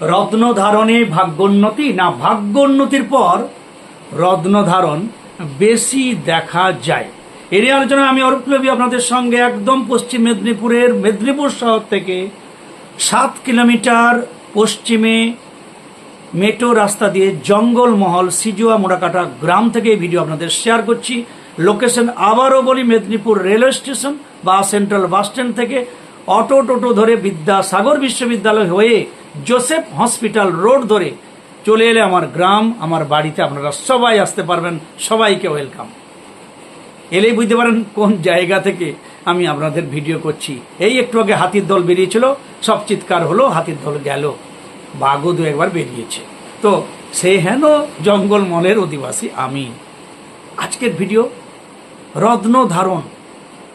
রত্ন ধারণে ভাগ্যোন্নতি না ভাগ্যোন্নতির পর রত্ন ধারণ বেশি দেখা যায়। এর আলোচনা আমি অরূপলবী আপনাদের সঙ্গে একদম পশ্চিম মেদিনীপুরের মেদিনীপুর শহর থেকে সাত কিলোমিটার পশ্চিমে মেট্রো রাস্তা দিয়ে জঙ্গলমহল সিজুয়া মোড়াকাটা গ্রাম থেকে এই ভিডিও আপনাদের শেয়ার করছি। লোকেশন আবারও বলি মেদিনীপুর রেলওয়ে স্টেশন বা সেন্ট্রাল বাস স্ট্যান্ড থেকে অটো টোটো ধরে বিদ্যাসাগর বিশ্ববিদ্যালয় হয়ে জোসেফ হসপিটাল রোড ধরে চলে এলে আমার গ্রাম, আমার বাড়িতে আপনারা সবাই আসতে পারবেন, সবাইকে ওয়েলকাম। এলেই বুঝতে পারেন কোন জায়গা থেকে আমি আপনাদের ভিডিও করছি। এই একটু আগে হাতির দল বেরিয়েছিল, সব চিৎকার হলো, হাতির দল গেল। বাঘও দু একবার বেরিয়েছে। তো সে হেন জঙ্গল মলের অধিবাসী আমি। আজকের ভিডিও রত্ন ধারণ।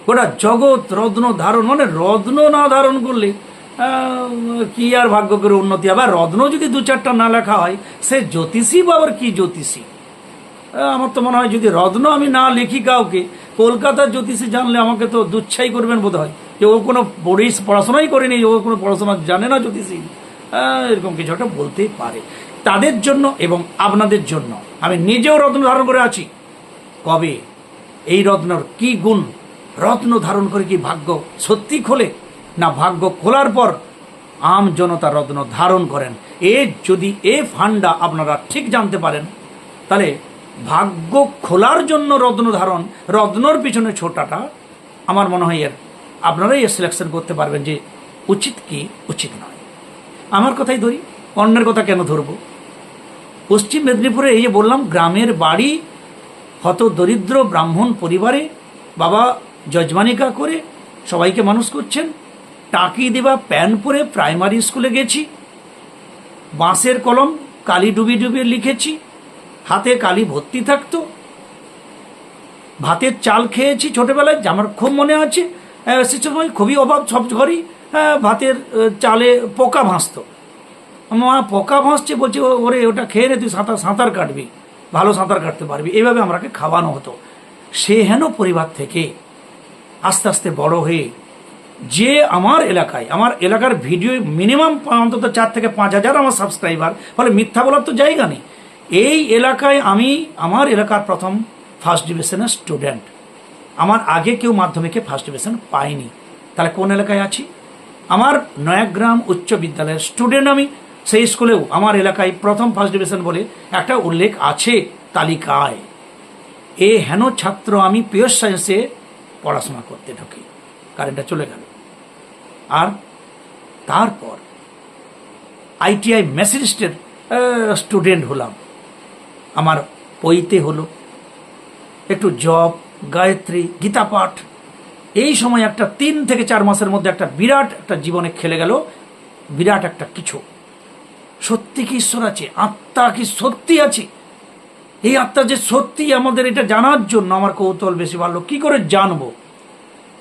গোটা জগৎ রত্ন ধারণ মানে রত্ন না ধারণ করলে কি আর ভাগ্য করে উন্নতি? আবার রত্ন যদি দু চারটা না লেখা হয়, সে জ্যোতিষী বা আবার কি জ্যোতিষী? আমার তো মনে হয় যদি রত্ন আমি না লিখি কাউকে, কলকাতার জ্যোতিষী জানলে আমাকে তো দুচ্ছাই করবেন বোধ হয় যে ও কোনো পড়ি পড়াশোনাই করেনি, ও কোনো পড়াশোনা জানে না জ্যোতিষী। এরকম কিছু একটা বলতেই পারে। তাদের জন্য এবং আপনাদের জন্য। আমি নিজেও রত্ন ধারণ করে আছি। কবে? এই রত্নর কি গুণ? রত্ন ধারণ করে কি ভাগ্য সত্যি খোলে? না ভাগ্য খোলার পর আম জনতা রত্ন ধারণ করেন। এ যদি এ ফান্ডা আপনারা ঠিক জানতে পারেন, তাহলে ভাগ্য খোলার জন্য রত্ন ধারণ, রত্নর পিছনে ছোটাটা আমার মনে হয় এর আপনারাই এর সিলেকশন করতে পারবেন যে উচিত কি, উচিত নয়। আমার কথাই ধরি, অন্যের কথা কেন ধরবো? পশ্চিম মেদিনীপুরে এই যে বললাম, গ্রামের বাড়ি হত দরিদ্র ব্রাহ্মণ পরিবারে বাবা যজমানিকা করে সবাইকে মানুষ করছেন টাকি দেওয়া প্যান পরে প্রাইমারি স্কুলে গেছি। বাঁশের কলম, কালি ডুবি ডুবিয়ে লিখেছি। হাতে কালি ভর্তি থাকতো। ভাতের চাল খেয়েছি ছোটবেলায় আমার খুব মনে আছে। সে সময় খুবই অভাব সব ঘরই ভাতের চালে পোকা ভাসতো মা পোকা ভাসছে বলছে, "ও- ওরে, ওটা খেয়ে নে, তুই সাঁতার সাঁতার কাটবি। ভালো সাঁতার কাটতে পারবি। এভাবে আমাকে খাওয়ানো হতো। সে হেন পরিবার থেকে আস্তে আস্তে বড় হয়ে যে আমার এলাকায়, আমার এলাকার ভিডিও মিনিমাম অন্তত চার থেকে পাঁচ হাজার আমার সাবস্ক্রাইবার, ফলে মিথ্যা বলার তো জায়গা নেই। এই এলাকায় আমি, আমার এলাকার প্রথম ফার্স্ট ডিভিশনের স্টুডেন্ট আমার আগে কেউ মাধ্যমিকে ফার্স্ট ডিভিশন পাইনি। তাহলে কোন এলাকায় আছি? আমার নয়াগ্রাম উচ্চ বিদ্যালয়ের স্টুডেন্ট আমি। সেই স্কুলেও আমার এলাকায় প্রথম ফার্স্ট ডিভিশন বলে একটা উল্লেখ আছে তালিকায়। এ হেন ছাত্র আমি পিওর সায়েন্সে পড়াশোনা করতে ঢুকি। কারেন্টটা চলে গেল। আর তারপর আইটিআই মেসিলিস্টের স্টুডেন্ট হলাম। আমার পইতে হলো একটু জব গায়ত্রী গীতা পাঠ এই সময় একটা তিন থেকে চার মাসের মধ্যে একটা বিরাট একটা জীবনে খেলে গেল, বিরাট একটা কিছু। সত্যি কি ঈশ্বর আছে? আত্মা কি সত্যি আছে? এই আত্মা যে সত্যি আমাদের এটা জানার জন্য আমার কৌতূহল বেশি ভালো কি করে জানব?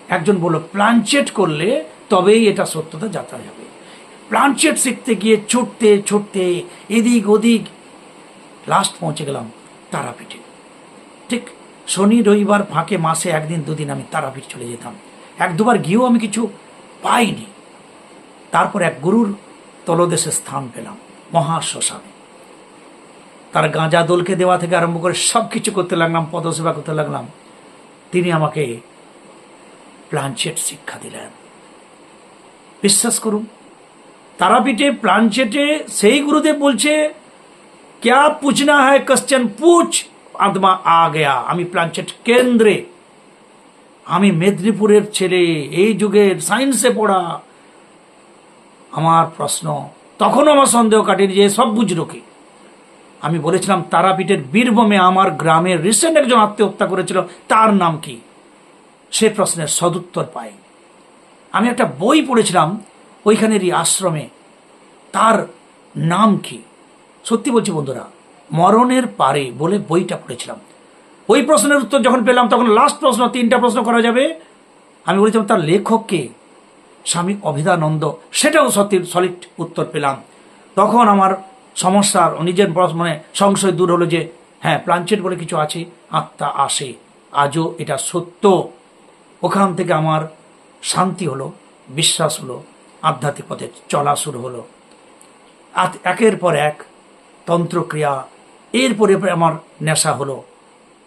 একজন বলল, প্লানচেট করলে তবেই এটা সত্যতা যাত্রা যাবে প্লানচেট শিখতে গিয়ে ছুটতে ছুটতে এদিক ওদিক লাস্ট পৌঁছে গেলাম তারাপীঠে। ঠিক শনি রবিবার ফাঁকে মাসে একদিন দুদিন আমি তারাপীঠ চলে যেতাম। এক দুবার গিয়েও আমি কিছু পাইনি। তারপর এক গুরুর তলদেশে স্থান পেলাম মহাশ্মশানে। তার গাঁজা দোলকে দেওয়া থেকে আরম্ভ করে সব কিছু করতে লাগলাম, পদসেবা করতে লাগলাম। তিনি আমাকে প্লানচেট শিক্ষা দিলেন। বিশ্বাস করুন। তারাপীঠে প্লানচেটে সেই গুরুদেব বলছে, ক্যা পুছনা হয় কশ্চন পুছ? আদমা আ গেয়া। আমি প্লানচেট কেন্দ্রে। আমি মেদিনীপুরের ছেলে, এই যুগের সায়েন্সে পড়া। আমার প্রশ্ন তখন আমার সন্দেহ কাটিয়ে যে সব বুঝলো কি? আমি বলেছিলাম, তারাপীঠের বীরভূমে আমার গ্রামের রিসেন্ট একজন আত্মহত্যা করেছিল, তার নাম কি? সে প্রশ্নের সদুত্তর পায়নি। আমি একটা বই পড়েছিলাম ওইখানেরই আশ্রমে। তার নাম কি? সত্যি বলছি বন্ধুরা, মরণের পারে বলে বইটা পড়েছিলাম। ওই প্রশ্নের উত্তর যখন পেলাম, তখন লাস্ট প্রশ্ন, তিনটা প্রশ্ন করা যাবে। আমি বলেছিলাম, তার লেখককে স্বামী অভিদানন্দ সেটাও সত্যি সলিড উত্তর পেলাম। তখন আমার সমস্যার, নিজের মানে সংশয় দূর হলো যে হ্যাঁ প্লানচেট বলে কিছু আছে, আত্মা আসে। আজও এটা সত্য। ওখান থেকে আমার শান্তি হলো, বিশ্বাস হলো আধ্যাত্মিক পথে চলা শুরু হলো। আত- একের পর এক তন্ত্রক্রিয়া এরপরে আমার নেশা হলো।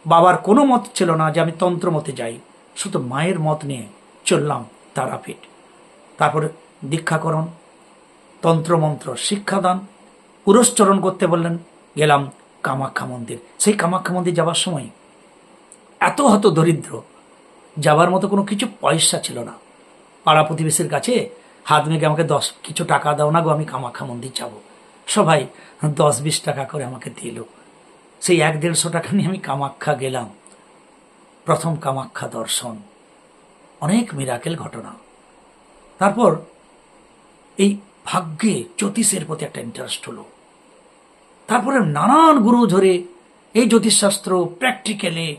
বাবার কোনো মত ছিল না যে আমি তন্ত্র মতে যাই, শুধু মায়ের মত নিয়ে চললাম তারাপীঠ। তারপরে দীক্ষাকরণ, তন্ত্রমন্ত্র, শিক্ষাদান, পুরস্চরণ করতে বললেন, গেলাম কামাখ্যা মন্দির। সেই কামাখ্যা মন্দির যাবার সময় এত হত দরিদ্র যাবার মতো কোনো কিছু পয়সা ছিল না। পাড়া প্রতিবেশীর কাছে, হাত মেঘে আমাকে দশ, কিছু টাকা দাও না গো, আমি কামাখ্যা মন্দির যাব। সবাই দশ, বিশ টাকা করে আমাকে দিল। সেই এক দেড়শো টাকা নিয়ে আমি কামাখ্যা গেলাম। প্রথম কামাখ্যা দর্শন। অনেক মিরাকেল ঘটনা। তারপর এই ভাগ্যে জ্যোতিষের প্রতি একটা ইন্টারেস্ট হলো। তারপরে নানান গুরু ধরে এই জ্যোতিষশাস্ত্র প্র্যাকটিক্যালে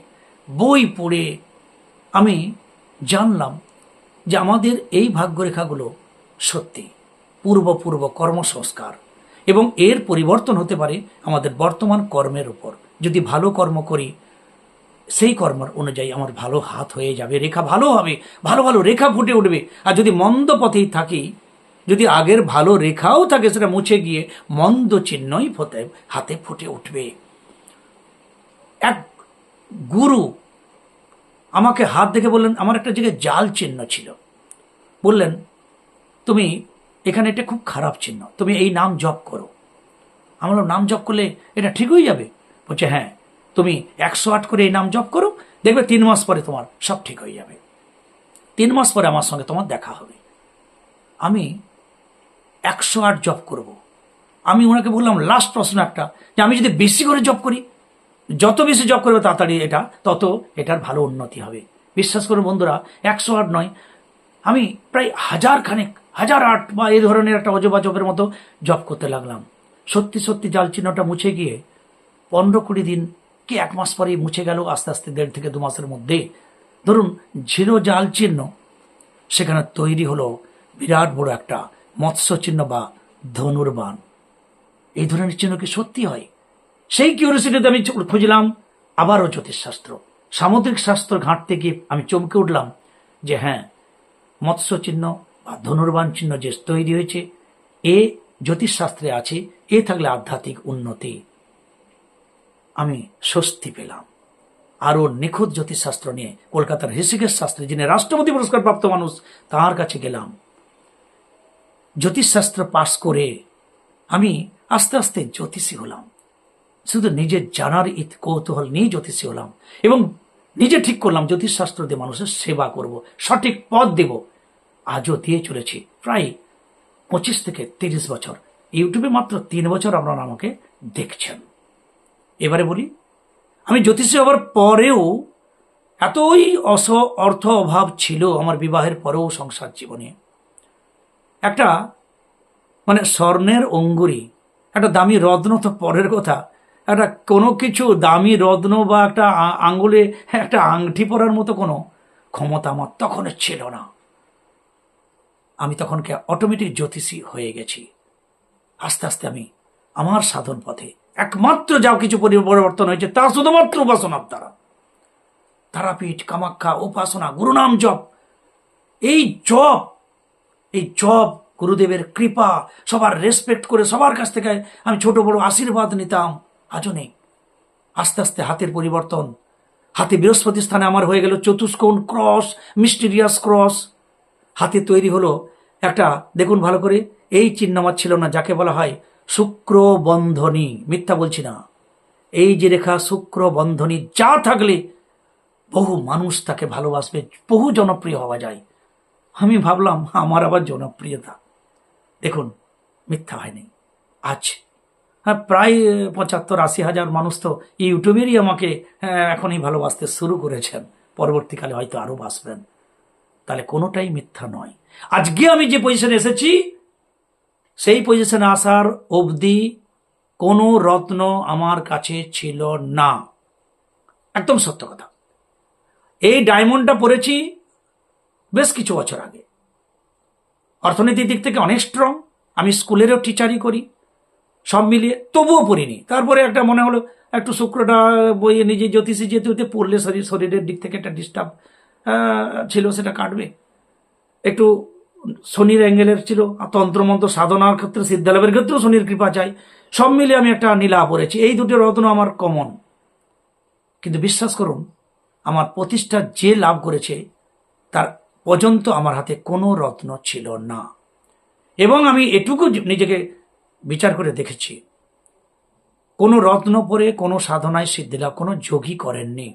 বই পড়ে আমি জানলাম যে আমাদের এই ভাগ্যরেখাগুলো সত্যি পূর্ব পূর্ব কর্মসংস্কার এবং এর পরিবর্তন হতে পারে আমাদের বর্তমান কর্মের উপর। যদি ভালো কর্ম করি, সেই কর্মের অনুযায়ী আমার ভালো হাত হয়ে যাবে, রেখা ভালো হবে, ভালো ভালো রেখা ফুটে উঠবে। আর যদি মন্দ পথেই থাকি, যদি আগের ভালো রেখাও থাকে, সেটা মুছে গিয়ে মন্দ চিহ্নই হাতে ফুটে উঠবে। এক গুরু আমাকে হাত দেখে বললেন, আমার একটা জায়গায় জাল চিহ্ন ছিল। বললেন, তুমি এখানে এটা খুব খারাপ চিহ্ন, তুমি এই নাম জপ করো। আমার নাম জপ করলে এটা ঠিক হয়ে যাবে? বলছে হ্যাঁ তুমি একশো আট করে এই নাম জপ করো, দেখবে তিন মাস পরে তোমার সব ঠিক হয়ে যাবে। তিন মাস পরে আমার সঙ্গে তোমার দেখা হবে। আমি একশো আট জব করব। আমি ওনাকে বললাম, লাস্ট প্রশ্ন একটা, যে আমি যদি বেশি করে জব করি যত বেশি জব করবে তাড়াতাড়ি এটা, তত এটার ভালো উন্নতি হবে। বিশ্বাস করুন বন্ধুরা, একশো আট নয়, আমি প্রায় হাজার খানেক, হাজার আট বা এই ধরনের একটা অজবা জবের মতো জব করতে লাগলাম। সত্যি সত্যি জাল চিহ্নটা মুছে গিয়ে পনেরো কুড়ি দিন কি এক মাস পরেই মুছে গেল, আস্তে আস্তে দেড় থেকে দু মাসের মধ্যে। ধরুন, ছিল জাল চিহ্ন, সেখানে তৈরি হলো বিরাট বড় একটা মৎস্য চিহ্ন বা ধনুর্বান এই ধরনের চিহ্ন কি সত্যি হয়? সেই কিউরিয়াসিটিতে আমি খুঁজলাম আবারও জ্যোতিষশাস্ত্র। সামুদ্রিক শাস্ত্র ঘাঁটতে গিয়ে আমি চমকে উঠলাম যে হ্যাঁ মৎস্য চিহ্ন বা ধনুর্বান চিহ্ন যে তৈরি হয়েছে, এ জ্যোতিষশাস্ত্রে আছে, এ থাকলে আধ্যাত্মিক উন্নতি। আমি স্বস্তি পেলাম। আরও নিখুঁত জ্যোতিষশাস্ত্র নিয়ে কলকাতার ঋষিকেশ শাস্ত্রী যিনি রাষ্ট্রপতি পুরস্কার প্রাপ্ত মানুষ, তার কাছে গেলাম। জ্যোতিষশাস্ত্র পাশ করে আমি আস্তে আস্তে জ্যোতিষী হলাম। শুধু নিজের জানার ইত কৌতূহল নিয়ে জ্যোতিষী হলাম এবং নিজে ঠিক করলাম জ্যোতিষশাস্ত্র দিয়ে মানুষের সেবা করব, সঠিক পথ দেব। আজও দিয়ে চলেছি প্রায় পঁচিশ থেকে তিরিশ বছর। ইউটিউবে মাত্র তিন বছর আপনারা আমাকে দেখছেন। এবারে বলি, আমি জ্যোতিষী হওয়ার পরেও এতই অস অর্থ অভাব ছিল আমার বিবাহের পরেও সংসার জীবনে। একটা মানে স্বর্ণের অঙ্গুরি, একটা দামি রত্ন তো পরের কথা একটা কোনো কিছু দামি রত্ন বা একটা আঙ্গুলে একটা আংটি পরার মতো কোনো ক্ষমতা আমার তখন ছিল না। আমি তখনকে অটোমেটিক জ্যোতিষী হয়ে গেছি। আস্তে আস্তে আমি আমার সাধন পথে একমাত্র যা কিছু পরিবর্তন হয়েছে, তা শুধুমাত্র উপাসনার দ্বারা। তারাপীঠ, কামাখ্যা, উপাসনা, গুরুনাম জপ, এই জপ এই জপ, গুরুদেবের কৃপা, সবার রেসপেক্ট করে সবার কাছ থেকে আমি ছোট বড় আশীর্বাদ নিতাম। আজও নেই আস্তে আস্তে হাতের পরিবর্তন। হাতে বৃহস্পতি স্থানে আমার হয়ে গেল চতুষ্কোণ ক্রস, মিস্টিরিয়াস ক্রস। হাতে তৈরি হলো একটা, দেখুন ভালো করে, এই চিহ্ন আমার ছিল না, যাকে বলা হয় শুক্র বন্ধনী মিথ্যা বলছি না। এই যে রেখা শুক্র বন্ধনী যা থাকলে বহু মানুষ তাকে ভালোবাসবে, বহু জনপ্রিয় হওয়া যায়। আমি ভাবলাম, আমার আবার জনপ্রিয়তা। দেখুন, মিথ্যা হয়নি। আজ হ্যাঁ প্রায় পঁচাত্তর, আশি হাজার মানুষ তো ইউটিউবেরই আমাকে এখনই ভালোবাসতে শুরু করেছেন। পরবর্তীকালে হয়তো আরও বাসবেন তাহলে কোনোটাই মিথ্যা নয়। আজকে আমি যে পজিশনে এসেছি, সেই পজিশনে আসার অবধি কোনো রত্ন আমার কাছে ছিল না। একদম সত্য কথা। এই ডায়মন্ডটা পড়েছি বেশ কিছু বছর আগে। অর্থনীতির দিক থেকে অনেক স্ট্রং আমি স্কুলেরও টিচারই করি। সব মিলিয়ে, তবুও পড়িনি। তারপরে একটা মনে হলো, একটু শুক্রটা বইয়ে নিজে জ্যোতিষী যেতে হতে পড়লে শরীর, শরীরের দিক থেকে একটা ডিস্টার্ব ছিল, সেটা কাটবে। একটু শনির অ্যাঙ্গেলের ছিল, আর তন্ত্রমন্ত্র সাধনার ক্ষেত্রে, সিদ্ধালাভের ক্ষেত্রেও শনির কৃপা চাই। সব মিলে আমি একটা নীলা পড়েছি। এই দুটো রত্ন আমার কমন কিন্তু বিশ্বাস করুন, আমার প্রতিষ্ঠা যে লাভ করেছে, তার পর্যন্ত আমার হাতে কোনো রত্ন ছিল না। এবং আমি এটুকু নিজেকে বিচার করে দেখেছি। কোনো রত্ন পরে, কোনো সাধনায় সিদ্ধিলাভ কোনো যোগী করেননি।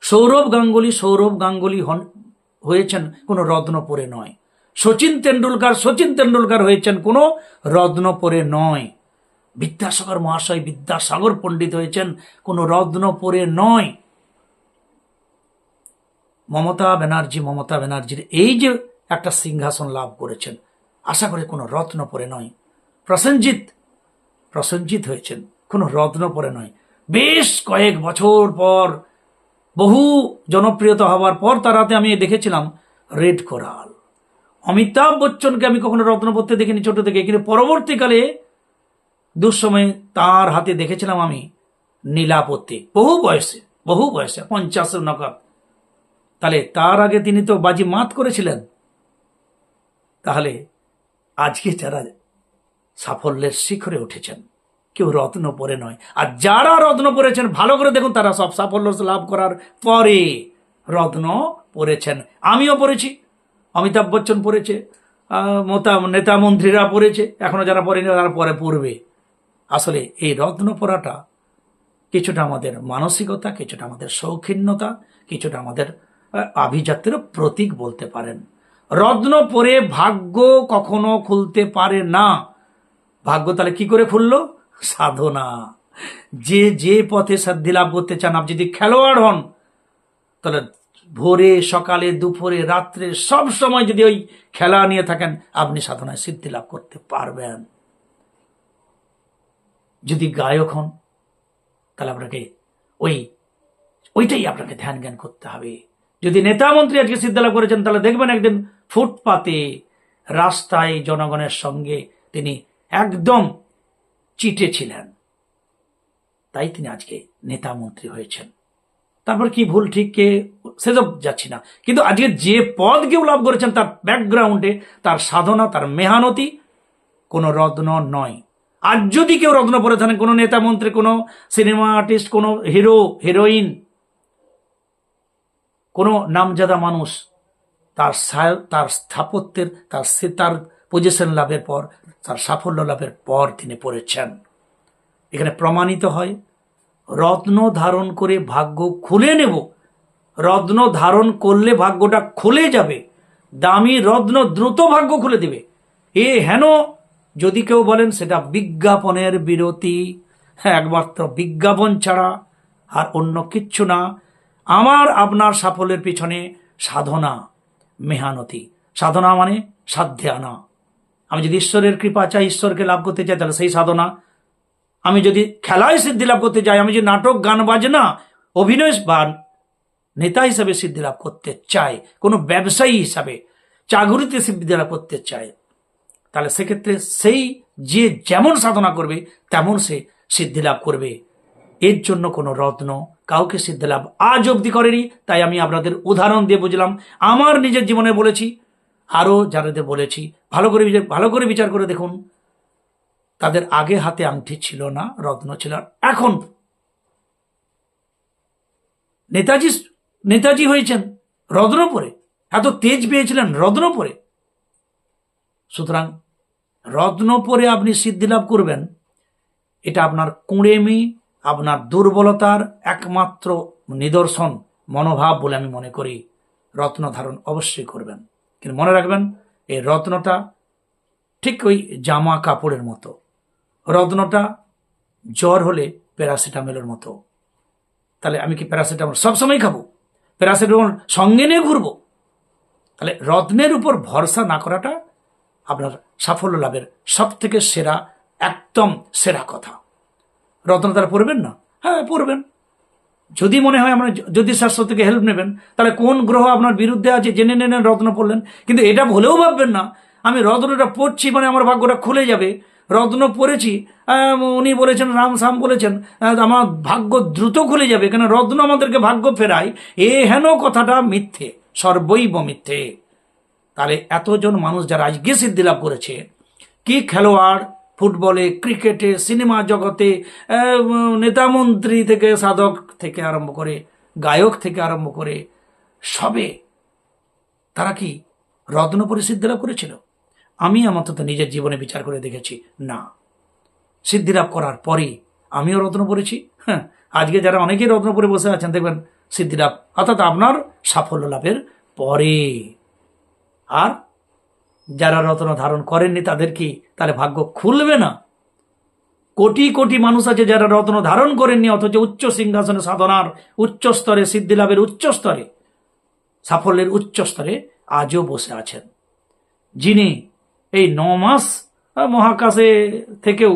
সৌরভ গাঙ্গুলি সৌরভ গাঙ্গুলি হন, হয়েছেন কোনো রত্ন পরে নয়। সচিন তেন্ডুলকার সচিন তেন্ডুলকার হয়েছেন কোনো রত্ন পরে নয়। বিদ্যাসাগর মহাশয়, বিদ্যাসাগর পণ্ডিত হয়েছেন কোনো রত্ন পরে নয়। মমতা ব্যানার্জি, মমতা ব্যানার্জির এই যে একটা সিংহাসন লাভ করেছেন আশা করি কোনো রত্ন পরে নয়। প্রসেনজিৎ প্রসেনজিৎ হয়েছেন, কোনো রত্ন পরে নয়। বেশ কয়েক বছর পর, বহু জনপ্রিয়তা হওয়ার পর তার হাতে আমি দেখেছিলাম রেড কোরাল। অমিতাভ বচ্চনকে আমি কখনো রত্ন পরতে দেখিনি ছোট থেকে, কিন্তু পরবর্তীকালে দুঃসময়ে তার হাতে দেখেছিলাম আমি নীলাপত্তি বহু বয়সে বহু বয়সে পঞ্চাশের নকাত তাহলে তার আগে তিনি তো বাজি মাত করেছিলেন। তাহলে আজকে যারা সাফল্যের শিখরে উঠেছেন, কেউ রত্ন পরে নয়। আর যারা রত্ন পরেছেন, ভালো করে দেখুন তারা সব সাফল্য লাভ করার পরে রত্ন পরেছেন। আমিও পড়েছি অমিতাভ বচ্চন পড়েছে মোতা, নেতা মন্ত্রীরা পড়েছে এখনও যারা পড়েনি তারা পরে পড়বে আসলে এই রত্ন পরাটা কিছুটা আমাদের মানসিকতা, কিছুটা আমাদের শৌখিন্যতা কিছুটা আমাদের আভিজাত্যেরও প্রতীক বলতে পারেন। রত্ন পরে ভাগ্য কখনো খুলতে পারে না। ভাগ্য তাহলে কি করে খুললো? সাধনা। যে যে পথে সাধ্যি লাভ করতে চান, আপনি যদি খেলোয়াড় হন, তাহলে ভোরে, সকালে, দুপুরে, রাত্রে, সব সময় যদি ওই খেলা নিয়ে থাকেন, আপনি সাধনায় সিদ্ধি লাভ করতে পারবেন। যদি গায়ক হন, তাহলে আপনাকে ওই, ওইটাই আপনাকে ধ্যান জ্ঞান করতে হবে। যদি নেতা মন্ত্রী আজকে সিদ্ধালাভ করেছেন, তাহলে দেখবেন একদিন ফুটপাতে রাস্তায় জনগণের সঙ্গে তিনি একদম চিটে ছিলেন। তাই তিনি আজকে নেতা মন্ত্রী হয়েছেন। তারপর কি ভুল ঠিক কে সেসব যাচ্ছি না। কিন্তু আজকে যে পদ কেউ লাভ করেছেন তার ব্যাকগ্রাউন্ডে তার সাধনা, তার মেহানতি কোনো রত্ন নয়। আর যদি কেউ রত্ন পরে থাকেন, কোনো নেতা মন্ত্রী, কোনো সিনেমা আর্টিস্ট, কোনো হিরো, হিরোইন, কোনো নামজাদা মানুষ তার তার স্থাপত্যের, তার তার পজিশন লাভের পর, তার সাফল্য লাভের পর তিনি পড়েছেন। এখানে প্রমাণিত হয়, রত্ন ধারণ করে ভাগ্য খুলে নেব। রত্ন ধারণ করলে ভাগ্যটা খুলে যাবে। দামি রত্ন দ্রুত ভাগ্য খুলে দেবে। এ হেন, যদি কেউ বলেন সেটা বিজ্ঞাপনের বিরতি। হ্যাঁ একমাত্র বিজ্ঞাপন ছাড়া আর অন্য কিচ্ছু না। আমার, আপনার সাফল্যের পিছনে সাধনা। মেহানতি। সাধনা মানে সাধ্যে আনা আমি যদি ঈশ্বরের কৃপা চাই, ঈশ্বরকে লাভ করতে চাই, তাহলে সেই সাধনা। আমি যদি খেলায় সিদ্ধি লাভ করতে চাই, আমি যদি নাটক, গান, বাজনা, অভিনয় বা নেতা হিসাবে সিদ্ধি লাভ করতে চাই, কোনো ব্যবসায়ী হিসাবে, চাকুরিতে সিদ্ধি লাভ করতে চাই, তাহলে সেক্ষেত্রে সেই যে যেমন সাধনা করবে, তেমন সে সিদ্ধি লাভ করবে। এর জন্য কোনো রত্ন কাউকে সিদ্ধি লাভ আজ অবধি করেনি, তাই আমি আপনাদের উদাহরণ দিয়ে বুঝলাম। আমার নিজের জীবনে বলেছি, আরও যাদের বলেছি, ভালো করে ভালো করে বিচার করে দেখুন, তাদের আগে হাতে আংটি ছিল না, রত্ন ছিল। এখন নেতাজি নেতাজি হয়েছেন, রত্ন পরে। এত তেজ পেয়েছিলেন রত্ন পরে। সুতরাং রত্ন পরে আপনি সিদ্ধি লাভ করবেন, এটা আপনার কুঁড়েমি দুর্বলতার একমাত্র নিদর্শন মনোভাব বলে আমি মনে করি। রত্ন ধারণ অবশ্যই করবেন। কিন্তু মনে রাখবেন, এই রত্নটা ঠিক ওই জামা কাপড়ের মতো। রত্নটা জ্বর হলে প্যারাসিটামলের মতো। তাহলে আমি কি প্যারাসিটামল সবসময় খাব? প্যারাসিটামল সঙ্গে নিয়ে ঘুরবো? তাহলে রত্নের উপর ভরসা না করাটা আপনার সাফল্য লাভের সব থেকে সেরা, একদম সেরা কথা। রত্ন তারা পড়বেন না? হ্যাঁ পড়বেন। যদি মনে হয় আপনার যদি শাস্ত্র থেকে হেল্প নেবেন, তাহলে কোন গ্রহ আপনার বিরুদ্ধে আছে জেনে নেন রত্ন পড়লেন। কিন্তু এটা ভুলেও ভাববেন না। আমি রত্নটা পড়ছি মানে আমার ভাগ্যটা খুলে যাবে। রত্ন পড়েছি উনি বলেছেন, রাম সাম বলেছেন আমার ভাগ্য দ্রুত খুলে যাবে। কেন রত্ন আমাদেরকে ভাগ্য ফেরায়, এ হেন কথাটা মিথ্যে, সর্বৈব মিথ্যে। তাহলে এতজন মানুষ যারা আজকে সিদ্ধি লাভ করেছে, কি খেলোয়াড় ফুটবলে, ক্রিকেটে, সিনেমা জগতে নেতামন্ত্রী থেকে, সাধক থেকে আরম্ভ করে, গায়ক থেকে আরম্ভ করে, সবে তারা কি রত্ন পরিসিদ্ধি লাভ করেছিল? আমি আমার তো নিজের জীবনে বিচার করে দেখেছি, না। সিদ্ধি লাভ করার পরে আমিও রত্ন পড়েছি। হ্যাঁ আজকে যারা অনেকেই রত্ন পরে বসে আছেন, দেখবেন সিদ্ধি লাভ অর্থাৎ আপনার সাফল্য লাভের পরে। আর যারা রত্ন ধারণ করেননি তাদের কি তাহলে ভাগ্য খুলবে না। কোটি কোটি মানুষ আছে যারা রত্ন ধারণ করেননি, অথচ উচ্চ সিংহাসনে সাধনার উচ্চ স্তরে সিদ্ধি লাভের উচ্চ স্তরে, সাফল্যের উচ্চ স্তরে আজও বসে আছেন। যিনি এই ন মাস মহাকাশে থেকেও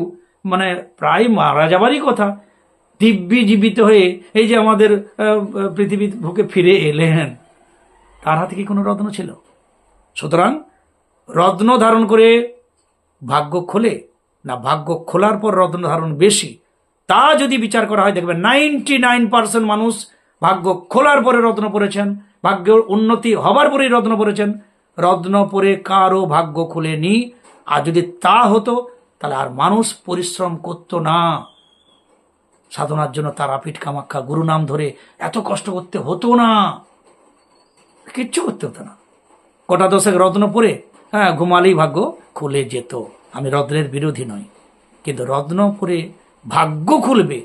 মানে প্রায় মারা যাবারই কথা, দিব্যি জীবিত হয়ে এই যে আমাদের পৃথিবীর বুকে ফিরে এলেন, তার হাতে কি কোনো রত্ন ছিল? সুতরাং রত্ন ধারণ করে ভাগ্য খোলে, না ভাগ্য খোলার পর রত্ন ধারণ বেশি, তা যদি বিচার করা হয়, দেখবেন নাইনটি নাইন পার্সেন্ট মানুষ ভাগ্য খোলার পরে রত্ন পড়েছেন, ভাগ্যের উন্নতি হবার পরেই রত্ন পড়েছেন। রত্ন পরে কারও ভাগ্য খুলে খুলেনি। আর যদি তা হতো, তাহলে আর মানুষ পরিশ্রম করতো না। সাধনার জন্য তারাপীঠ কামাখ্যা গুরু নাম ধরে এত কষ্ট করতে হতো না। কিচ্ছু করতে হতো না। কটা দশেক রত্ন পরে হ্যাঁ ঘুমালেই ভাগ্য, খুলে যেত। আমি রত্নের বিরোধী নই, কিন্তু রত্ন পরে ভাগ্য খুলবে,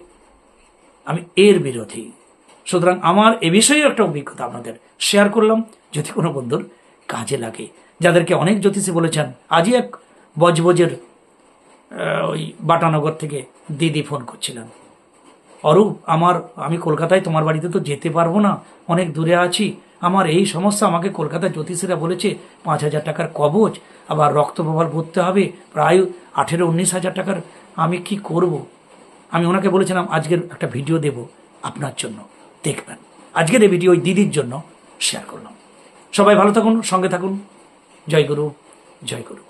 আমি এর বিরোধী। সুতরাং আমার এ বিষয়ে একটা অভিজ্ঞতা আপনাদের শেয়ার করলাম, যদি কোনো বন্ধুর কাজে লাগে। যাদেরকে অনেক জ্যোতিষী বলেছেন, আজই এক বজবজের ওই বাটানগর থেকে দিদি ফোন করছিলেন। অরূপ, আমার, আমি কলকাতায় তোমার বাড়িতে তো যেতে পারব না, অনেক দূরে আছি আমার এই সমস্যা আমাকে কলকাতা জ্যোতিষীরা বলেছে, পাঁচ হাজার টাকার কবচ, আবার রক্ত প্রবাল ভরতে হবে, প্রায় আঠেরো উনিশ হাজার টাকার আমি কি করব। আমি ওনাকে বলেছিলাম, আজকের একটা ভিডিও দেব আপনার জন্য, দেখবেন। আজকের এই ভিডিও ওই দিদির জন্য শেয়ার করলাম। সবাই ভালো থাকুন, সঙ্গে থাকুন। জয় গুরু জয় গুরু।